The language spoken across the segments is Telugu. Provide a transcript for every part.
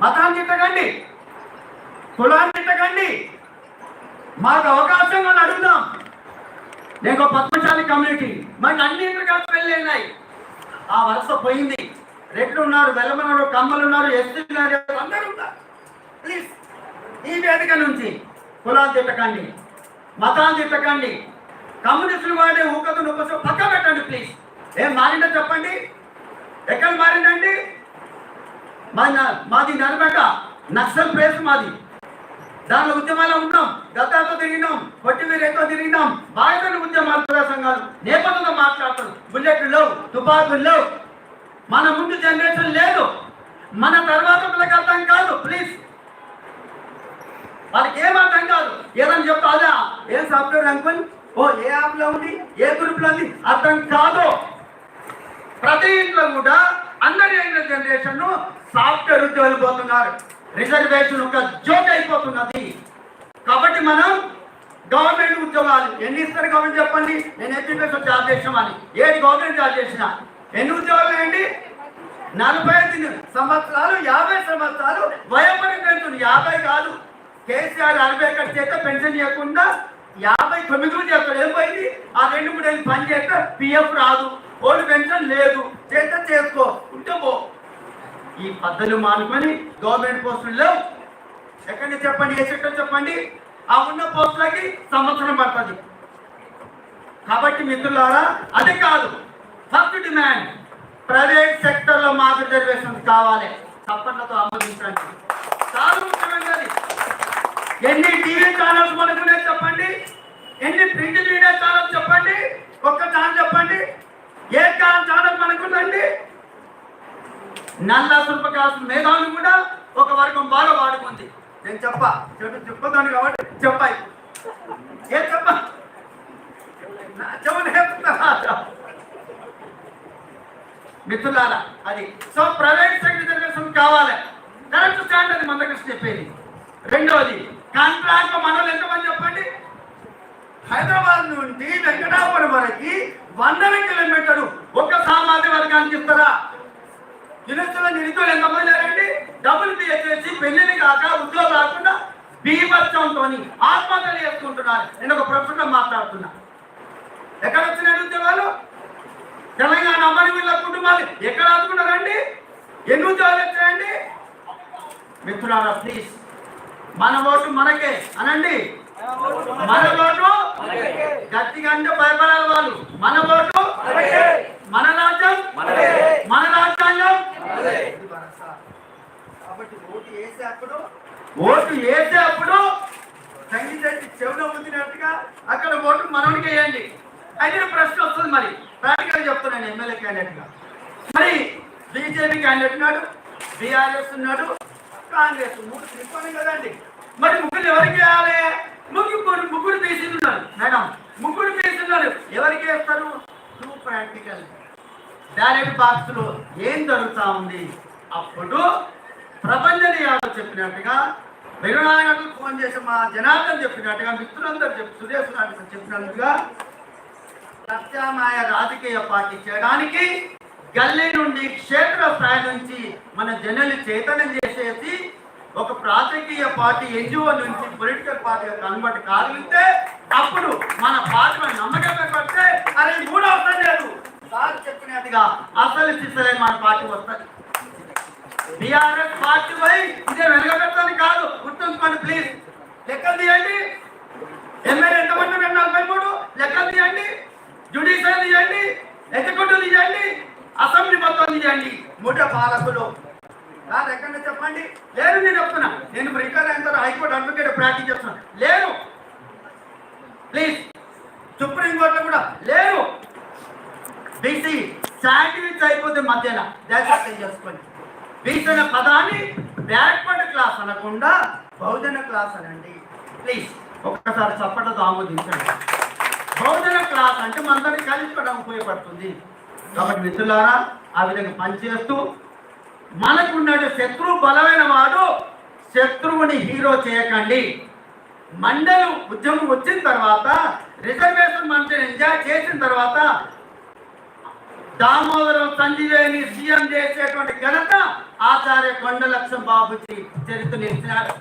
మతాన్ని తిట్టకండి. కులాన్ని తిట్టకండి. మాకు అవకాశం అని అడుగుదాం. నేను ఒక పద్మశాలి కమ్యూనిటీ. మనకి అన్ని కలిసి వెళ్ళినాయి ఆ వరుస పోయింది. రెడ్లు ఉన్నారు వెల్లమన్నారు కమ్మలు ఉన్నారు ఎస్తున్నారు అందరూ ఉన్నారు. ప్లీజ్ ఈ వేదిక నుంచి కులాలు తిట్టకండి. మతాలు తిట్టకండి. కమ్యూనిస్టులు వాడే ఊకదు నువ్వు పక్క పెట్టండి ప్లీజ్ ఏం మారిందో చెప్పండి? ఎక్కడ మారిందండి? మాది మాది నల్గొండ నక్సల్ ప్లేస్ మాది. దానిలో ఉద్యమాలు ఉన్నాం గతాతో తిరిగినాం కొట్టిమీరేతో తిరిగినాం బాధితుల ఉద్యమాలు ప్రజా సంఘాలు నేపథ్యంలో మాట్లాడతారు. బుల్లెట్లు లేవు తుపాకులు లేవు. మన ముందు జనరేషన్ లేదు. మన తర్వాత పిల్లకి అర్థం కాదు ప్లీజ్ వాళ్ళకి ఏం అర్థం కాదు. ఏదని చెప్తా అదా ఏ సాఫ్ట్వేర్ అనుకోని ఓ ఏ యాప్లో ఉంది? ఏ గ్రూప్లో ఉంది? అర్థం కాదు. ప్రతి ఇంట్లో కూడా అందరి అయిన జనరేషన్ సాఫ్ట్వేర్ ఉద్యోగులు పోతున్నారు రిజర్వేషన్ ఒక జోక్ అయిపోతున్నది. కాబట్టి మనం గవర్నమెంట్ ఉద్యోగాలు ఎన్ని ఇస్తారు గవర్నమెంట్ చెప్పండి. నేను ఎడ్యుకేషన్ జాబ్ చేసామని ఏది గవర్నమెంట్ జాబ్ చేసిన? ఎన్ని ఉద్యోగాలు ఏంటి నలభై ఐదు సంవత్సరాలు యాభై సంవత్సరాలు వయోపరి పెన్షన్ యాభై కాదు. కేసీఆర్ అరవై ఒకటి చేస్తే పెన్షన్ ఇవ్వకుండా యాభై తొమ్మిది చేస్తాడు. ఏం పోయింది? ఆ రెండు మూడు పని చేస్తే పిఎఫ్ రాదు. కోళ్ళు పెన్షన్ లేదు. చేస్తే చేసుకో. ఉంటే పో. ఈ పద్ధతులు మానుకొని గవర్నమెంట్ పోస్టులు లేవు. ఎక్కడ చెప్పండి ఏ సెక్టర్ చెప్పండి? ఆ ఉన్న పోస్టులకి సంవత్సరం పడుతుంది. కాబట్టి మిత్రులారా అది కాదు. ఫస్ట్ డిమాండ్ ప్రైవేట్ సెక్టర్లో మాకు రిజర్వేషన్స్ కావాలి. తప్పన్నతో ఆమోదించండి. చాలా ముఖ్యమైనది ఎన్ని టీవీ ఛానల్స్ మనకునే చెప్పండి. ఎన్ని ప్రింట్ మీడియా ఛానల్స్ చెప్పండి. ఒక్క ఛానల్ చెప్పండి. ఏ కాలం ఛానల్ మనకుందండి నల్ల శుల్పకాలం మేధావులు కూడా ఒక వర్గం బాగా వాడుకుంది. నేను చెప్ప చెప్పు చెప్పదాను కాబట్టి చెప్పాయి ఏ చెప్ప? మిత్రులారా అది సో ప్రైవేట్ సెక్టర్ రిజర్వేషన్ కావాలి. కరెక్ట్ స్టాండర్డ్ మందకృష్ణ చెప్పేది. రెండోది కాంట్రాక్ట్ మనోళ్ళు ఎంతమంది చెప్పండి? హైదరాబాద్ నుండి వెంకటాపురం వరకు వందల కిలోమీటర్లు ఒక సామాజిక వర్గానికి ఇస్తారా? యూనివర్సిటీలో నిరుద్యోగులు ఎంతమంది లేరండి డబుల్ బిఏ పెళ్ళిని కాక ఉద్యోగం రాకుండా బీభత్సంతో ఆత్మహత్యలు చేసుకుంటున్నారు. నేను ఒక ప్రొఫెసర్ మాట్లాడుతున్నా. ఎక్కడ వచ్చినాడు ఉద్యోగాలు తెలంగాణ అమ్మని వీళ్ళ కుటుంబాలు ఎక్కడ ఆదుకున్నారండి ఎన్ని ఉద్యోగాలు వచ్చాయండి మిత్రులారా ప్లీజ్ మన ఓటు మనకే. అనండి. మన ఓటు గట్టిగా అంటే భయపడాలి వాళ్ళు. మన ఓటు మన రాజ్యం మన రాజ్యాంగం. కాబట్టి ఓటు వేసేటప్పుడు ఓటు వేసేటప్పుడు సంగీతానికి చెవులో ఉందినట్టుగా అక్కడ ఓటు మనవనికి వేయండి. అయితే ప్రశ్న వస్తుంది మరి. ప్రాక్టికల్ చెప్తున్నాను ఎమ్మెల్యే క్యాండిడేట్గా. మరి బీజేపీ క్యాండిడేట్ ఉన్నాడు బీఆర్ఎస్ ఉన్నాడు కాంగ్రెస్ మూడు త్రికోణం కదండి. మరి ముగ్గురు ఎవరికి వేయాలి? ముగ్గురు ముగ్గురు ఉన్నారు మేడం. ముగ్గురు ఉన్నారు ఎవరికి వేస్తారు? టూ ప్రాక్టికల్ బ్యాలెట్ బాక్స్లో ఏం జరుగుతా ఉంది? అప్పుడు ప్రపంచ యాదవ్ చెప్పినట్టుగా వెలునాయకులు ఫోన్ చేసి మా జనార్దన్ చెప్పినట్టుగా మిత్రులందరూ చెప్పి సురేష్ నాయుడు చెప్పినట్టుగా ప్రత్యామ్నాయ రాజకీయ పార్టీ చేయడానికి గల్లీ నుండి క్షేత్ర స్థాయి నుంచి మన జనులు చైతన్యం చేసేసి ఒక రాజకీయ పార్టీ ఎన్జిఓ నుంచి పొలిటికల్ పార్టీగా కన్వర్ట్ కాగలిగితే అప్పుడు మన పార్టీ నమ్మకంగా పడితే అరే కూడా అవసరం లేదు. సార్ చెప్పినట్టుగా అసలు సిసలే మన పార్టీ వస్తుంది. బీఆర్ఎస్ పార్టీ పోయి ఇదే వెనకబెట్టడానికి కాదు గుర్తుంచుకోండి ప్లీజ్ లెక్కలు తీయండి. ఎమ్మెల్యే ఎంతమంది ఉన్నారు? నలభై మూడు. లెక్కలు తీయండి. జుడిషియల్ తీయండి. ఎగ్జిక్యూటివ్ తీయండి. అసెంబ్లీ మొత్తం తీయండి. ముఠ పాలకులు నాది ఎక్కడ చెప్పండి? లేదు నేను చెప్తున్నా. నేను రిటైర్ అయిన తర్వాత హైకోర్టు అడ్వకేట్ ప్రాక్టీస్ చేస్తున్నా లేదు. ప్లీజ్. సుప్రీంకోర్టులో కూడా లేదు. బీసీ శాండ్విచ్ అయిపోతే మధ్యన. దయచేసి చేసుకోండి. బీసీ అనే పదాన్ని బ్యాక్వర్డ్ క్లాస్ అనకుండా బహుజన క్లాస్ అనండి. ప్లీజ్. ఒక్కసారి చప్పట్లతో ఆమోదించండి. బహుజన క్లాస్ అంటే మనందరినీ కలిసిపోవడం ఉపయోగపడుతుంది. కాబట్టి మిత్రులారా ఆ విధంగా పనిచేస్తూ మనకున్నాడు శత్రువు బలమైన వాడు. శత్రువుని హీరో చేయకండి. మండలి ఉద్యమం వచ్చిన తర్వాత రిజర్వేషన్ మంత్రిని ఎంజాయ్ చేసిన తర్వాత దామోదరం సంజీవేని సీఎం చేసేటువంటి ఘనత ఆచార్య కొండలక్ష్మ బాబుజీ చరిత్ర నిలిచినాడు.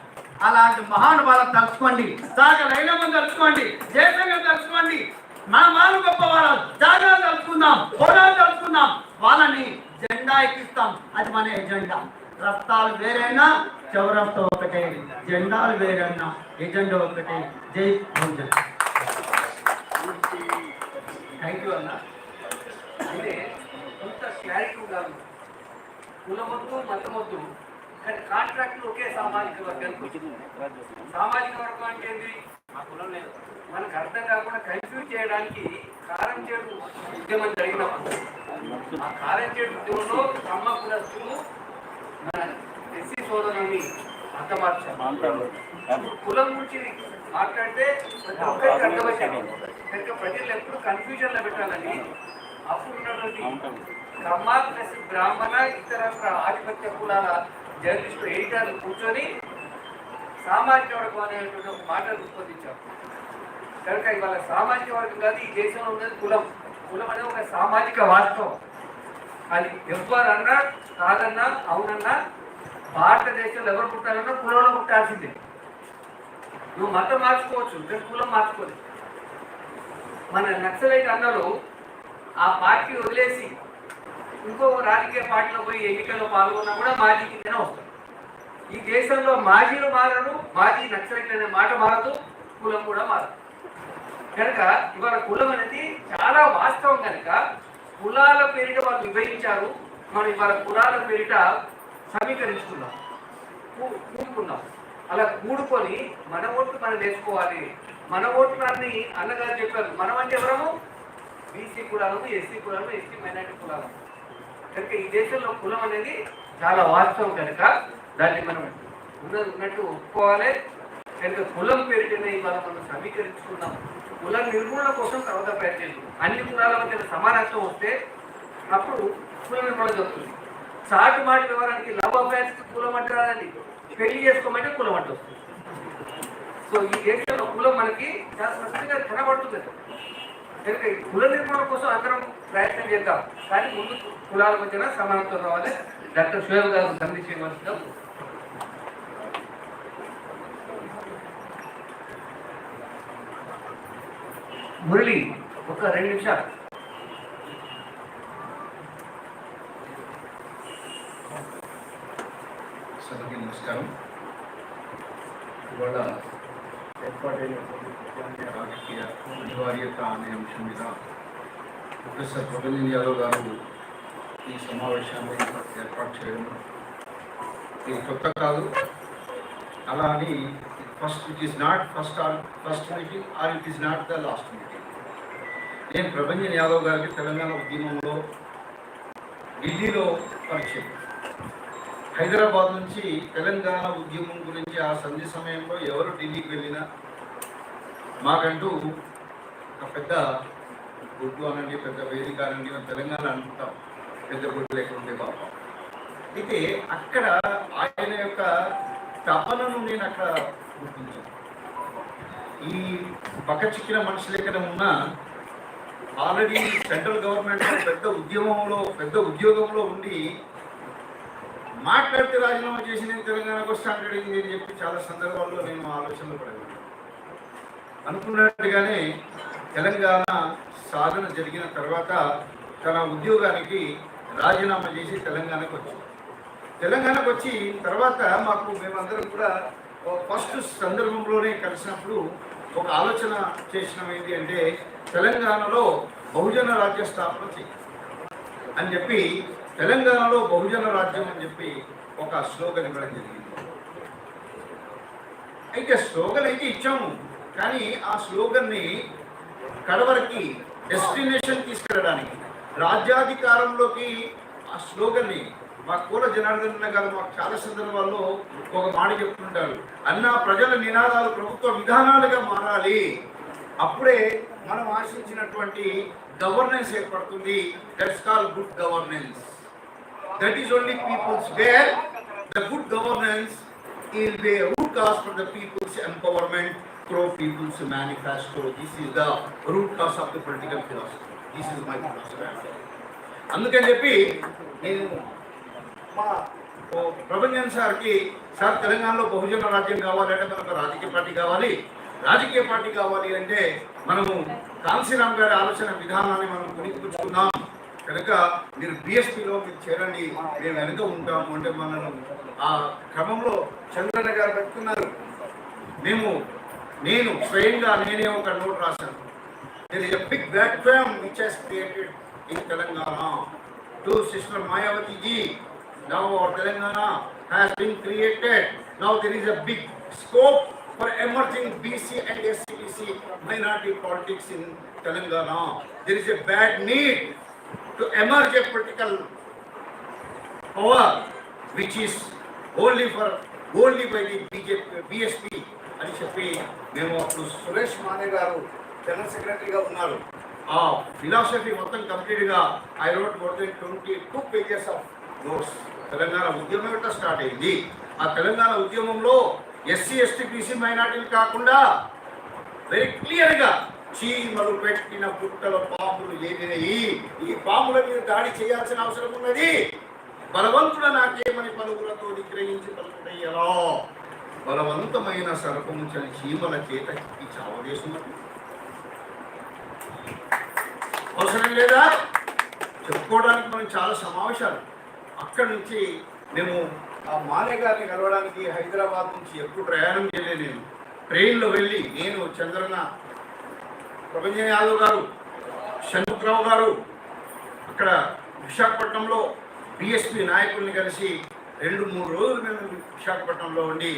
అలాంటి మహానుభావం తలుచుకోండి. సాగ లైనమ్మని తలుచుకోండి. జయశంకర్ తలుచుకోండి. మన వాళ్ళు గొప్ప వాళ్ళ జాగ్రత్త తలుచుకుందాం. హోదా తలుచుకుందాం. వాళ్ళని జెండా ఎక్కిస్తాం. అది మన ఎజెండా. రస్తాలు వేరైనా చౌరస్తా ఒకటే జెండాలు వేరైనా ఎజెండా ఒకటే జై భోజన్. థ్యాంక్ యూ అన్న. అంటే కొంత క్లారిటీ ఉండాలి. కులమొద్దు మతమొద్దు. కానీ కాంట్రాక్టులు ఒకే సామాజిక వర్గానికి సామాజిక వర్గం అంటే ఏంది? మా కులం లేదు. మనకు అర్థం కాకుండా కన్ఫ్యూజ్ చేయడానికి కారం చేయడం ఉద్యమం జరిగిన ఆ కారం చేడు కులస్తులు ఎస్సీ సోదరుని అంతమార్చారు కులం గురించి మాట్లాడితే ప్రతి ఒక్కరికి అర్థమవుతుంది కనుక ప్రజలు ఎప్పుడు కన్ఫ్యూజన్లో పెట్టాలని అప్పుడు ఉన్నటువంటి కమ్మ ప్లస్ బ్రాహ్మణ ఇతర ఆధిపత్య కులాల జర్నలిస్టు ఎడిటర్లు కూర్చొని సామాజిక వర్గం అనేటువంటి ఒక మాటను రూపొందించారు కనుక ఇవాళ సామాజిక వర్గం కాదు ఈ దేశంలో ఉన్నది కులం కులం అనేది ఒక సామాజిక వాస్తవం. అది ఎవరన్నా కాదన్నా అవునన్నా భారతదేశంలో ఎవరు పుట్టాలన్నా కులంలో పుట్టాల్సిందే. నువ్వు మతం మార్చుకోవచ్చు కానీ కులం మార్చుకోలేదు. మన నక్సలైట్ అన్నలు ఆ పార్టీ వదిలేసి ఇంకో రాజకీయ పార్టీలో పోయి ఎన్నికల్లో పాల్గొన్నా కూడా మాజీ కిందనే వస్తారు. ఈ దేశంలో మాజీలు మారరు మాజీ నక్సలైట్ అనే మాట మారదు కులం కూడా మారదు. కనుక ఇవాళ కులం అనేది చాలా వాస్తవం కనుక కులాల పేరిట వాళ్ళు విభజించారు. మనం ఇవాళ కులాల పేరిట సమీకరించుకున్నాం కూడుకున్నాం అలా కూడుకొని మన ఓట్లు మనం వేసుకోవాలి. మన ఓట్లని అన్నగారు చెప్పారు. మనం అంటే ఎవరము? బీసీ కులాలము ఎస్సీ కులాలము ఎస్సీ మైనార్టీ కులాలము. కనుక ఈ దేశంలో కులం అనేది చాలా వాస్తవం కనుక దాన్ని మనం ఉన్నది ఉన్నట్టు ఒప్పుకోవాలి. కనుక కులం పేరిటనే ఇవాళ మనం సమీకరించుకున్నాం కుల నిర్మూలన కోసం తర్వాత ప్రయత్నం అన్ని కులాల మధ్య సమానత్వం వస్తే అప్పుడు కుల నిర్మూలన జరుగుతుంది. సాటి మాటి వివరానికి లవ్ అఫైర్స్ కులం అంటే పెళ్ళి చేసుకోమంటే కులం అంటే వస్తుంది. సో ఈ దేశంలో కులం మనకి చాలా స్పష్టంగా కనబడుతుంది. కనుక ఈ కుల నిర్మాణం కోసం అందరం ప్రయత్నం చేద్దాం. కానీ ముందు కులాల మధ్యన సమానత్వం రావాలి. డాక్టర్ షోయబ్ గారు సందేశించవలసిన మురళి ఒక రెండు నిమిషాలు. సభకి నమస్కారం. ఇవాళ ఏర్పాటైన రాజకీయ అనివార్యత అనే అంశం మీద ప్రొఫెసర్ ప్రబంధన్ యాదవ్ గారు ఈ సమావేశాన్ని ఏర్పాటు చేయడం ఇది కొత్త కాదు. అలా అని first it is not first all first meeting or it is not the last meeting. నేను ప్రభంజన్ యాదవ్ గారికి తెలంగాణ ఉద్యమంలో ఢిల్లీలో పరిచయం. హైదరాబాద్ నుంచి తెలంగాణ ఉద్యమం గురించి ఆ సంధి సమయంలో ఎవరు ఢిల్లీకి వెళ్ళినా మాకంటూ ఒక పెద్ద గుడ్డు అనండి పెద్ద వేదిక అనండి తెలంగాణ అనుకుంటాం పెద్ద గుడ్డు లేకుంటే పాపం. అయితే అక్కడ ఆయన యొక్క తపనను నేను అక్కడ గుర్తించాను. ఈ పక్క చిక్కిన మనుషులు ఎక్కడ ఉన్నా ఆల్రెడీ సెంట్రల్ గవర్నమెంట్ పెద్ద ఉద్యమంలో పెద్ద ఉద్యోగంలో ఉండి మాట్లాడితే రాజీనామా చేసి నేను తెలంగాణకు వస్తాను అని చెప్పి చాలా సందర్భాల్లో నేను ఆలోచనలు పడేవాడు అనుకున్నట్టుగానే తెలంగాణ సాధన జరిగిన తర్వాత తన ఉద్యోగానికి రాజీనామా చేసి తెలంగాణకు వచ్చాడు తెలంగాణకు వచ్చి తర్వాత మాకు మేమందరం కూడా ఫస్ట్ సందర్భంలోనే కలిసినప్పుడు ఒక ఆలోచన చేసినాం ఏంటి అంటే తెలంగాణలో బహుజన రాజ్య స్థాపన చేయాలి అని చెప్పి తెలంగాణలో బహుజన రాజ్యం అని చెప్పి ఒక స్లోగన్ ఇవ్వడం జరిగింది. అయితే స్లోగన్ అయితే ఇచ్చాము కానీ ఆ స్లోగన్ని కడవరికి డెస్టినేషన్ తీసుకెళ్ళడానికి రాజ్యాధికారంలోకి ఆ స్లోగన్ని మా కూర జనార్దన్ గారు మాకు చాలా సందర్భాల్లో ఒక మాట చెప్తుంటారు. అన్న ప్రజల నినాదాలు ప్రభుత్వ విధానాలుగా మారాలి. అప్పుడే మనం ఆశించినటువంటి గవర్నెన్స్ ఏర్పడుతుంది. That's call good governance that is only peoples where the good governance is the root cause for the peoples empowerment pro peoples manifesto this is the root cause of the political philosophy this is my philosophy అందుకని చెప్పి నేను మా ప్రభంజన్ సార్కి సార్ తెలంగాణలో బహుజన రాజ్యం కావాలంటే మనకు రాజకీయ పార్టీ కావాలి. రాజకీయ పార్టీ కావాలి అంటే మనము కాంశీరామ్ గారి ఆలోచన విధానాన్ని మనం పుణికిపుచ్చుకున్నాం కనుక మీరు బిఎస్పీలో మీరు చేరండి. మేము వెనుక ఉంటాము అంటే మనను ఆ క్రమంలో చంద్రన్న గారు పెట్టుకున్నారు. మేము నేను స్వయంగా నేనే ఒక నోట్ రాశాను. There is a big vacuum which has created in Telangana. To Sister Mayavati ji, now our Telangana has been created. Now there is a big scope for emerging BC and SCBC minority politics in Telangana. There is a bad need to emerge a political power which is only for only by the BJP, BSP అని చెప్పి మేము అప్పుడు సురేష్ మానే గారు జనరల్ సెక్రటరీగా ఉన్నారు ఆ ఫిలాసఫీ మొత్తం కంప్లీట్గా I wrote more than twenty two pages of notes Telangana ఉద్యమం యొక్క స్టార్ట్ అయింది? ఆ తెలంగాణ ఉద్యమంలో ఎస్సీ ఎస్టీ బీసీ మైనార్టీలు కాకుండా వెరీ క్లియర్గా చీమలు పెట్టిన పుట్టల పాములు ఏదినయి ఈ పాముల మీద దాడి చేయాల్సిన అవసరం ఉన్నది. బలవంతుడ నాకేమని పలువులతో నిగ్రహించి పలుకుటయ్యలో బలవంతమైన సర్పము చీమల చేత ఈ చావదేశున్నది అవసరం లేదా? చెప్పుకోవడానికి మనం చాలా సమావేశాలు. అక్కడి నుంచి మేము ఆ మానే గారిని కలవడానికి హైదరాబాద్ నుంచి ఎప్పుడు ప్రయాణం చేయలేదు నేను. ట్రైన్లో వెళ్ళి నేను చంద్రన ప్రభంజన్ యాదవ్ గారు షణ్ముఖరావు గారు అక్కడ విశాఖపట్నంలో బిఎస్పి నాయకుల్ని కలిసి రెండు మూడు రోజులు మేము విశాఖపట్నంలో ఉండి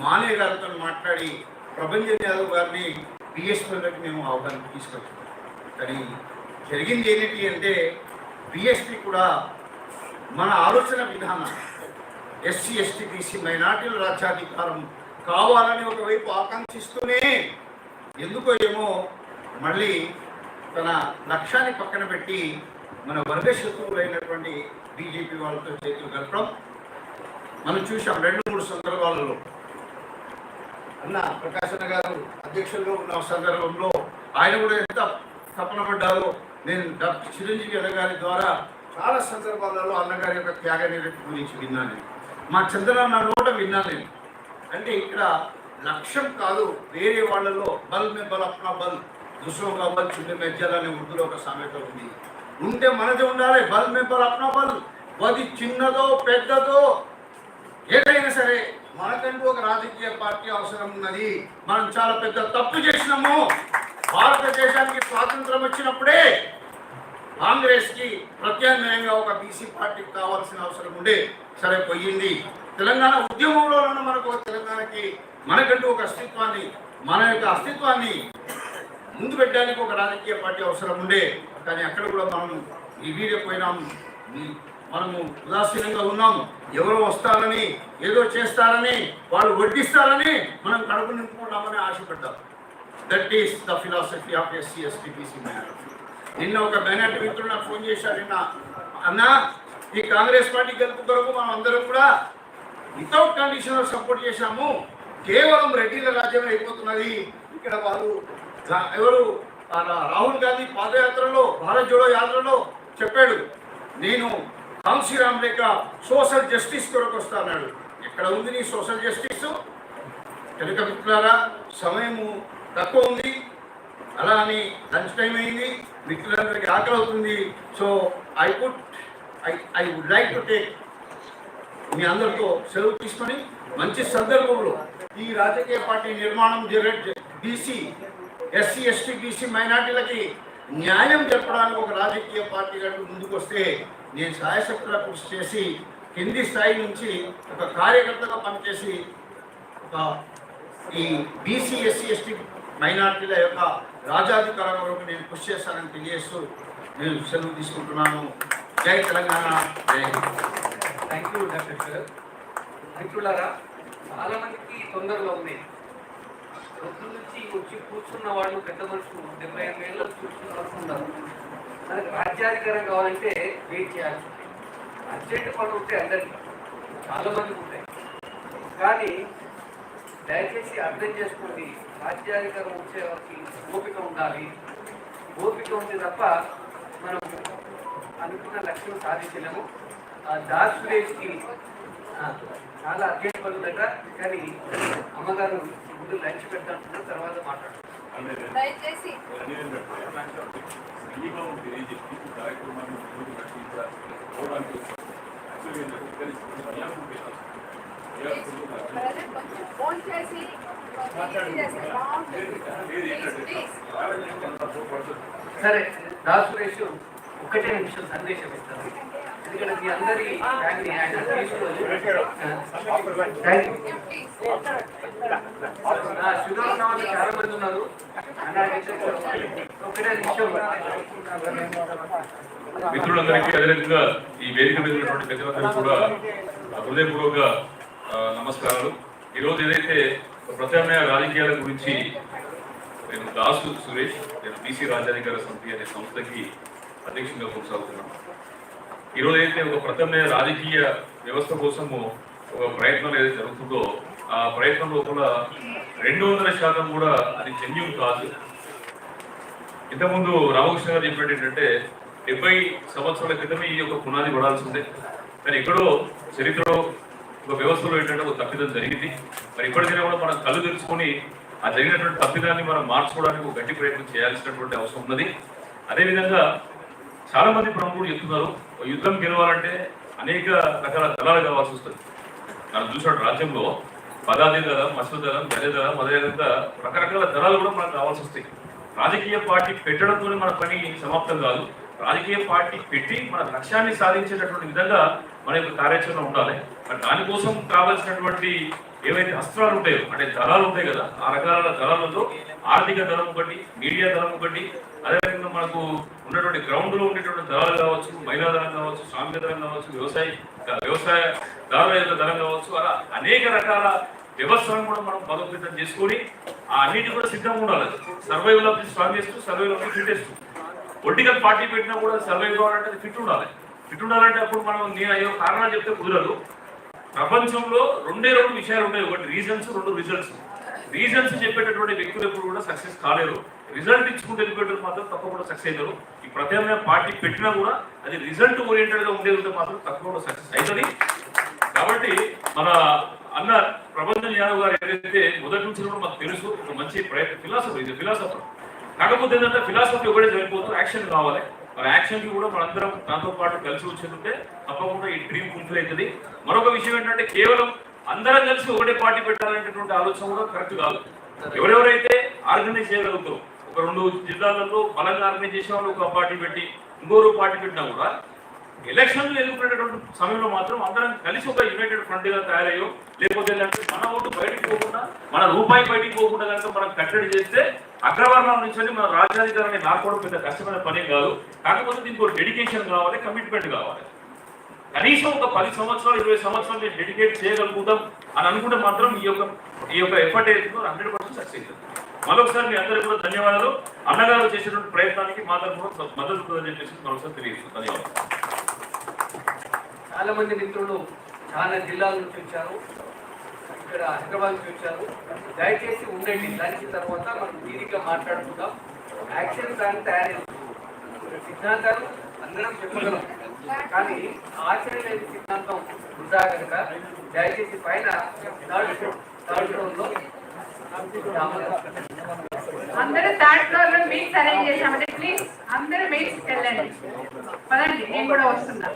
మానే గారితో మాట్లాడి ప్రభంజన్ యాదవ్ గారిని బిఎస్పీలోకి మేము అవగాహన తీసుకొచ్చాం. కానీ జరిగింది ఏంటి అంటే బిఎస్పి కూడా మన ఆలోచన విధానం. ఎస్సీ ఎస్టీ బీసీ మైనార్టీల రాజ్యాధికారం కావాలని ఒకవైపు ఆకాంక్షిస్తూనే ఎందుకో ఏమో మళ్ళీ తన లక్ష్యాన్ని పక్కన పెట్టి మన వర్గ శత్రువులైనటువంటి బీజేపీ వాళ్ళతో చేతులు కలపడం. మనం చూసాం రెండు మూడు సందర్భాలలో. అన్న ప్రకాశన గారు అధ్యక్షులుగా ఉన్న సందర్భంలో ఆయన కూడా ఎంత తపన పడ్డారో నేను డాక్టర్ చిరంజీవి అన్న గారి ద్వారా చాలా సందర్భాలలో అన్నగారి యొక్క త్యాగ నిరతి గురించి విన్నాను. నేను. మా చంద్రన్న నోట విన్నాను. నేను అంటే ఇక్కడ లక్ష్యం కాదు వేరే వాళ్ళలో బల్ మే బల్ అప్నా బల్ దుసో బల్ చుండి మెజ్జల్ అనే ఉర్దూలో ఒక సామెత ఉంది. ఉంటే మనది ఉండాలి బల్ మే బల్ అప్నా బల్ అది చిన్నదో పెద్దదో. ఏదైనా సరే మనకంటూ ఒక రాజకీయ పార్టీ అవసరం ఉన్నది. మనం చాలా పెద్ద తప్పు చేసినాము. భారతదేశానికి స్వాతంత్రం వచ్చినప్పుడే కాంగ్రెస్కి ప్రత్యామ్నాయంగా ఒక బీసీ పార్టీకి కావాల్సిన అవసరం ఉండే సరే పోయింది. తెలంగాణ ఉద్యమంలోనూ మనకు తెలంగాణకి మనకంటూ ఒక అస్తిత్వాన్ని మన యొక్క అస్తిత్వాన్ని ముందు పెట్టడానికి ఒక రాజకీయ పార్టీ అవసరం ఉండే. కానీ అక్కడ కూడా మనం ఈ వీడియో పోయినాం. మనము ఉదాసీనంగా ఉన్నాము ఎవరు వస్తారని ఏదో చేస్తారని వాళ్ళు వడ్డిస్తారని మనం కడుపు నింపుకుంటామని ఆశపడ్డాం. That is the philosophy of SC ST BC minority నిన్న ఒక మైనార్టీ మిత్రుడు నాకు ఫోన్ చేశారు నిన్న. అన్న ఈ కాంగ్రెస్ పార్టీ గెలుపు కొరకు మనం అందరం కూడా వితౌట్ కండిషన్ సపోర్ట్ చేశాము. కేవలం రెడ్డిల రాజ్యం అయిపోతున్నది. ఇక్కడ వాళ్ళు ఎవరు? రాహుల్ గాంధీ పాదయాత్రలో భారత్ జోడో యాత్రలో చెప్పాడు. నేను కాంశీరామ్ లేక సోషల్ జస్టిస్ కొరకు వస్తాడు ఎక్కడ ఉంది నీ సోషల్ జస్టిస్? కనుక మిత్రులారా సమయము తక్కువ ఉంది. అలా అని లంచ్ టైం అయింది మిత్రులందరికీ ఆకలి అవుతుంది. So I could I I would like to take మీ అందరితో సెలవు తీసుకొని మంచి సందర్భంలో ఈ రాజకీయ పార్టీ నిర్మాణం జరిగే బీసీ ఎస్సీ ఎస్టీ బీసీ మైనార్టీలకి న్యాయం జరపడానికి ఒక రాజకీయ పార్టీ కంటూ ముందుకు వస్తే నేను సాయశక్తుల కృషి చేసి కింది స్థాయి నుంచి ఒక కార్యకర్తగా పనిచేసి ఒక ఈ బీసీ ఎస్సీ ఎస్టీ మైనార్టీల యొక్క రాజాధికారం వరకు నేను కృషి చేస్తానని తెలియజేస్తూ నేను సెలవు తీసుకుంటున్నాను. జై తెలంగాణ. జై థ్యాంక్ యూ డాక్టర్ సార్ మిత్రులారా చాలా మందికి తొందరలో ఉంది. రొద్దు నుంచి వచ్చి కూర్చున్న వాళ్ళు పెద్ద మనుషులు డెబ్బై ఐదు ఏళ్ళు కూర్చున్న వరకు ఉన్నారు. మనకు రాజ్యాధికారం కావాలంటే వెయిట్ చేయాల్సి ఉంటుంది అర్జెంట్ పనులు ఉంటాయి అందరికీ చాలా మందికి ఉంటాయి. కానీ దయచేసి అర్థం చేసుకోండి. రాజ్యాధికారం వచ్చే వారికి ఓపిక ఉండాలి. ఓపిక ఉంది తప్ప మనం అనుకున్న లక్ష్యం సాధించలేము. ఆ దాస్ సురేష్కి ఆ, చాలా అర్జెంట్ పనులట కానీ అమ్మగారు ముందు లంచ్ పెడతాంటున్నారు తర్వాత దయచేసి. ప్రజలు కొంచెం ఫోన్ చేసి సరే దాసు సురేష్ ఒకటే నిమిషం సందేశం ఇస్తాను. ఎందుకంటే మీ అందరి ఆయన షుగర్ ఉన్న వాళ్ళు చాలా మంది ఉన్నారు. ఒకటే నిమిషం. మిత్రులందరికీ అదేవిధంగా ఈ వేదిక మీద ఉన్నటువంటి ప్రజలందరూ కూడా హృదయపూర్వక నమస్కారాలు. ఈరోజు ఏదైతే ప్రత్యామ్నాయ రాజకీయాల గురించి నేను దాసు సురేష్ నేను బీసీ రాజ్యాధికార సమితి అనే సంస్థకి అధ్యక్షంగా కొనసాగుతున్నాను. ఈరోజు అయితే ఒక ప్రత్యామ్నాయ రాజకీయ వ్యవస్థ కోసము ఒక ప్రయత్నం ఏదైతే జరుగుతుందో ఆ ప్రయత్నం లోపల రెండు వందల శాతం కూడా అది జెన్యున్ కాదు. ఇంతకుముందు రామకృష్ణ గారు చెప్పినట్టు ఏంటంటే డెబ్బై సంవత్సరాల క్రితమే ఈ యొక్క పునాది పడాల్సిందే. కానీ ఎక్కడో చరిత్రలో ఒక వ్యవస్థలో ఏంటంటే ఒక తప్పిదం జరిగింది. మరి ఇప్పటికైనా కూడా మనం కళ్ళు తెరుచుకొని ఆ జరిగినటువంటి తప్పిదాన్ని మనం మార్చుకోవడానికి ఒక గట్టి ప్రయత్నం చేయాల్సినటువంటి అవసరం ఉన్నది. అదేవిధంగా చాలా మంది ప్రముఖులు చెప్తున్నారు యుద్ధం గెలవాలంటే అనేక రకాల దళాలు కావాల్సి వస్తుంది. మనం చూసాడు రాజ్యంలో పదాది దళం మసలు దళం గజ దళం అదేవిధంగా రకరకాల దళాలు కూడా మనకు కావాల్సి వస్తాయి. రాజకీయ పార్టీ పెట్టడంతోనే మన పని సమాప్తం కాదు. రాజకీయ పార్టీ పెట్టి మన లక్ష్యాన్ని సాధించేటటువంటి విధంగా మన యొక్క కార్యాచరణ ఉండాలి. మరి దానికోసం కావాల్సినటువంటి ఏవైతే అస్త్రాలు ఉంటాయో అంటే దళాలు ఉంటాయి కదా ఆ రకాల దళాలతో ఆర్థిక దళం ఒకటి మీడియా దళం ఒకటి అదేవిధంగా మనకు ఉన్నటువంటి గ్రౌండ్లో ఉండేటువంటి దళాలు కావచ్చు మహిళా దళం కావచ్చు సామ్య దళం కావచ్చు వ్యవసాయ వ్యవసాయ దారుల యొక్క దళం కావచ్చు అలా అనేక రకాల వ్యవస్థలను కూడా మనం బలోపేతం చేసుకొని ఆ అన్నిటి కూడా సిద్ధంగా ఉండాలి. Survival of the strongest survival of the fittest political party పెట్టినా కూడా సర్వైవ్ కావాలంటే అది ఫిట్ ఉండాలి. ఫిట్ ఉండాలంటే అప్పుడు మనం నేను అయ్యో కారణాలు చెప్తే కుదరదు. ప్రపంచంలో రెండే రెండు విషయాలు ఉన్నాయి ఒకటి రీజన్స్ రెండు రిజల్ట్స్ రీజన్స్ చెప్పేటటువంటి వ్యక్తులు ఎప్పుడు కూడా సక్సెస్ కాలేరు. రిజల్ట్ ఇచ్చుకుంటే వెళ్ళిపోయేటప్పుడు మాత్రం తప్పకుండా సక్సెస్ అవుతారు ఈ ప్రత్యామ్నాయ పార్టీ పెట్టినా కూడా అది రిజల్ట్ ఓరియంటెడ్గా ఉండే ఉండేది ఉంటే మాత్రం తప్పకుండా సక్సెస్ అవుతుంది కాబట్టి మన అన్న ప్రబంధన్ యాదవ్ గారు ఏదైతే మొదటి నుంచి కూడా మాకు తెలుసు. ఒక మంచి ప్రయత్నం ఫిలాసఫర్ ఇది ఫిలాసఫర్ కాకపోతే ఏంటంటే ఫిలాసఫీ ఒకటే సరిపోతుంది యాక్షన్ కావాలి. మరి యాక్షన్కి కూడా మనందరం దాంతో పాటు కలిసి వచ్చేటంటే తప్పకుండా ఈ డ్రీమ్ ఫుల్ఫిల్ అవుతుంది. మరొక విషయం ఏంటంటే కేవలం అందరం కలిసి ఒకటే పార్టీ పెట్టాలనేటటువంటి ఆలోచన కూడా కరెక్ట్ కాదు. ఎవరెవరైతే ఆర్గనైజ్ చేయగలుగుతారు ఒక రెండు జిల్లాలలో బలంగా ఆర్గనైజ్ చేసిన వాళ్ళు ఒక పార్టీ పెట్టి ఇంకోరు పార్టీ పెట్టినా కూడా ఎలక్షన్లు ఎదుర్కొనేటటువంటి సమయంలో మాత్రం అందరం కలిసి ఒక యునైటెడ్ ఫ్రంట్గా తయారయ్యో లేకపోతే ఏంటంటే మన ఓటు బయటికి పోకుండా మన రూపాయి బయటికి పోకుండా కనుక మనం కట్టడి చేస్తే అగ్రవర్ణం నుంచి మన రాజ్యాధికారాన్ని నాకోవడం పెద్ద కష్టమైన పని కాదు. కాకపోతే దీనికి ఒక డెడికేషన్ కావాలి కమిట్మెంట్ కావాలి. కనీసం ఒక పది సంవత్సరాలు ఇరవై సంవత్సరాలు నేను డెడికేట్ చేయగలుగుతాం అని అనుకుంటే మాత్రం ఈ యొక్క ఈ యొక్క ఎఫర్ట్ ఏదో హండ్రెడ్ పర్సెంట్ సక్సెస్ అవుతుంది మరొకసారి మీ అందరికీ కూడా ధన్యవాదాలు. అన్నగారు చేసినటువంటి ప్రయత్నానికి మాత్రం కూడా మద్దతు ఉందని చెప్పేసి మరొకసారి తెలియజేస్తాను ధన్యవాదాలు. చాలా మంది మిత్రులు చాలా జిల్లాల నుంచి వచ్చారు. ఇక్కడ హైదరాబాద్ నుంచి వచ్చారు. దయచేసి ఉండండి. లంచ్ తర్వాత మనం తీరిగ్గా మాట్లాడుకుందాం. యాక్షన్ ప్లాన్ తయారు సిద్ధాంతాలు అందరం చెప్పగలం. కానీ ఆచరణ లేని సిద్ధాంతం వృధా కనుక దయచేసి పైన థర్డ్ థర్డ్ ఫ్లోర్లో అందరూ థర్డ్ ఫ్లోర్లో మీట్స్ అరేంజ్ చేశామంటే ప్లీజ్ అందరూ మీట్స్కి వెళ్ళండి. పదండి నేను కూడా వస్తున్నా.